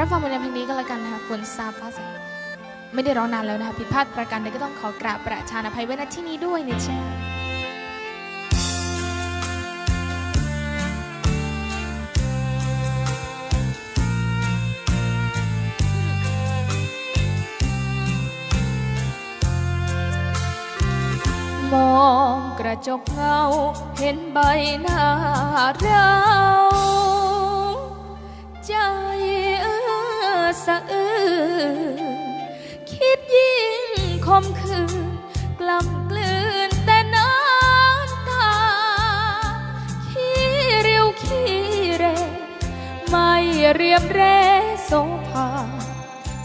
รับฟังผลงานเพลงนี้ก็แล้วกันนะคะฝนซาฟ้าใสไม่ได้ร้องนานแล้วนะคะผิดพลาดประการใดก็ต้องขอกราบประชานอภัยไว้ณที่นี้ด้วยนะจ๊ะมองกระจกเงาเห็นใบหน้าเราใจ มเรโสภา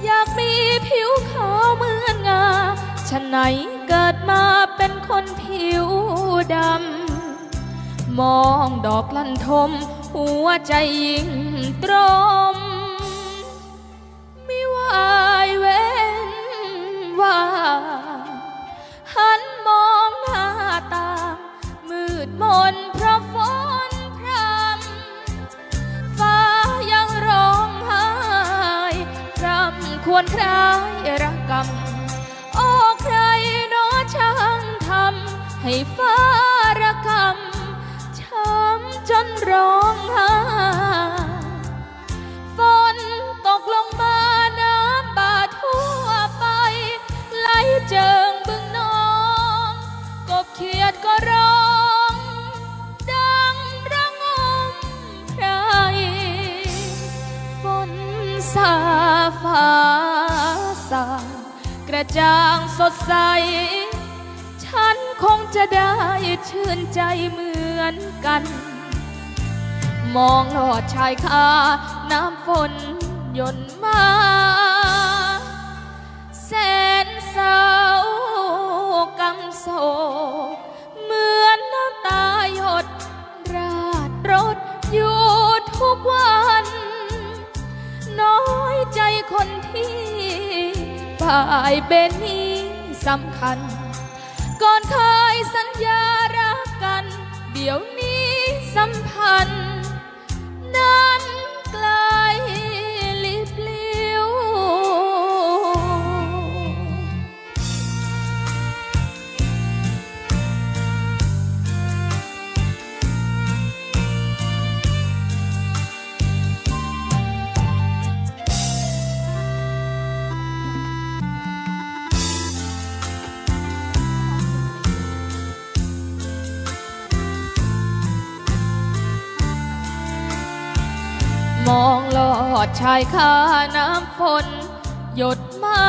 อยากมีผิวขาวเหมือนงาฉันไหนเกิดมาเป็นคนผิวดำ มองดอกลันทม หัวใจยิ่งตรม ไม่วายเว้นว่า หันมองหน้าต่างมืดมนพ ควรใครระกำโอ้ใครเนอช่างทำให้ฟ้าระกำช้ำจนร้องไห้ สาฟ้าสางกระจ่างสดใส ฉันคงจะได้ชื่นใจเหมือนกัน มองหลอดชายคาน้ำฝนหย่นมาแสนเศร้ากำโศก ป่ายเป็นนี้สำคัญ ก่อนเคยสัญญารักกัน เดี๋ยวนี้สัมพันธ์ มองลอดชายคาน้ำฝนหยดมา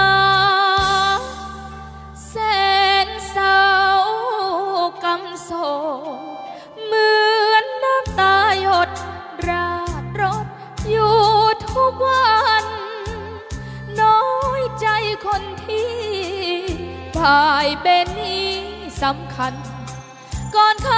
แสนเศร้ากำโศเหมือนน้ำตาหยด ราดรถอยู่ทุกวัน น้อยใจคนที่พ่ายเป็นนี้สำคัญ ก่อนเค